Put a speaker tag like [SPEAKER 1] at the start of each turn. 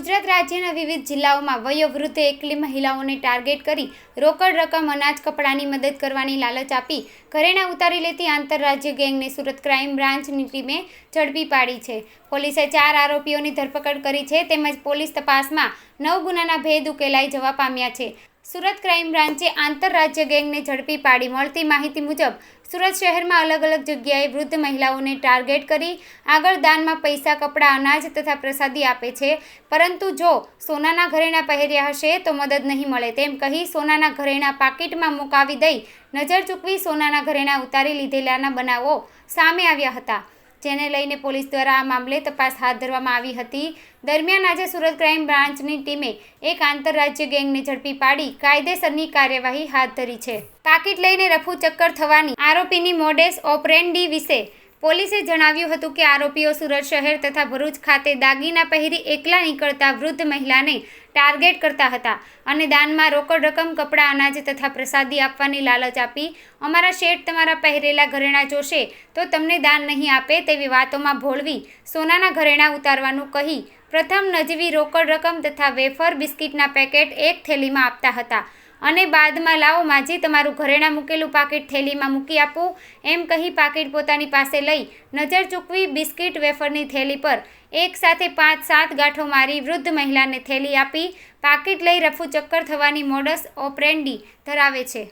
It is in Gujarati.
[SPEAKER 1] ગુજરાત રાજ્યના વિવિધ જિલ્લાઓમાં વયોવૃદ્ધ એકલી મહિલાઓને ટાર્ગેટ કરી રોકડ રકમ, અનાજ, કપડાની મદદ કરવાની લાલચ આપી ઘરેણા ઉતારી લેતી આંતરરાજ્ય ગેંગને સુરત ક્રાઇમ બ્રાન્ચની ટીમે ઝડપી પાડી છે. પોલીસે ચાર આરોપીઓની ધરપકડ કરી છે, તેમજ પોલીસ તપાસમાં નવ ગુનાના ભેદ ઉકેલાઈ જવા પામ્યા છે. સુરત ક્રાઇમ બ્રાન્ચે આંતરરાજ્ય ગેંગને ઝડપી પાડી મળતી માહિતી મુજબ, સુરત શહેરમાં અલગ અલગ જગ્યાએ વૃદ્ધ મહિલાઓને ટાર્ગેટ કરી આગળ દાનમાં પૈસા, કપડાં, અનાજ તથા પ્રસાદી આપે છે. પરંતુ જો સોનાના ઘરેણાં પહેર્યા હશે તો મદદ નહીં મળે. તેમ કહી સોનાના ઘરેણાં પાકીટમાં મુકાવી દઈ નજર ચૂકવી સોનાના ઘરેણાં ઉતારી લીધેલાના બનાવો સામે આવ્યા હતા. જેને લઈને પોલીસ દ્વારા આ મામલે તપાસ હાથ ધરવામાં આવી હતી. દરમિયાન આજે સુરત ક્રાઇમ બ્રાન્ચની ટીમે એક આંતરરાજ્ય ગેંગને ઝડપી પાડી કાયદેસરની કાર્યવાહી હાથ ધરી છે. પાકીટ લઈને રફુ ચક્કર થવાની આરોપીની મોડેસ ઓપરેન્ડી વિશે પોલીસે જણાવ્યું હતું કે આરોપીઓ સુરત શહેર તથા ભરૂચ ખાતે દાગીના પહેરી એકલા નીકળતા વૃદ્ધ મહિલાને ટાર્ગેટ કરતા હતા અને દાનમાં રોકડ રકમ, કપડાં, અનાજ તથા પ્રસાદી આપવાની લાલચ આપી, અમારા શેઠ તમારા પહેરેલા ઘરેણાં જોશે, તો તમને દાન નહીં આપે તેવી વાતોમાં ભોળવી સોનાના ઘરેણાં ઉતારવાનું કહી પ્રથમ નજવી રોકડ રકમ તથા વેફર, બિસ્કિટના પેકેટ એક થેલીમાં આપતા હતા. અને બાદમાં લાવો, માજી તમારું ઘરેણાં મૂકેલું પાકીટ થેલીમાં મૂકી આપું. એમ કહી પાકીટ પોતાની પાસે લઈ નજર ચૂકવી બિસ્કિટ વેફરની થેલી પર એક સાથે પાંચ સાત ગાંઠો મારી વૃદ્ધ મહિલાને થેલી આપી. પાકીટ લઈ રફુ ચક્કર થવાની મોડસ ઓપરેન્ડી ધરાવે છે.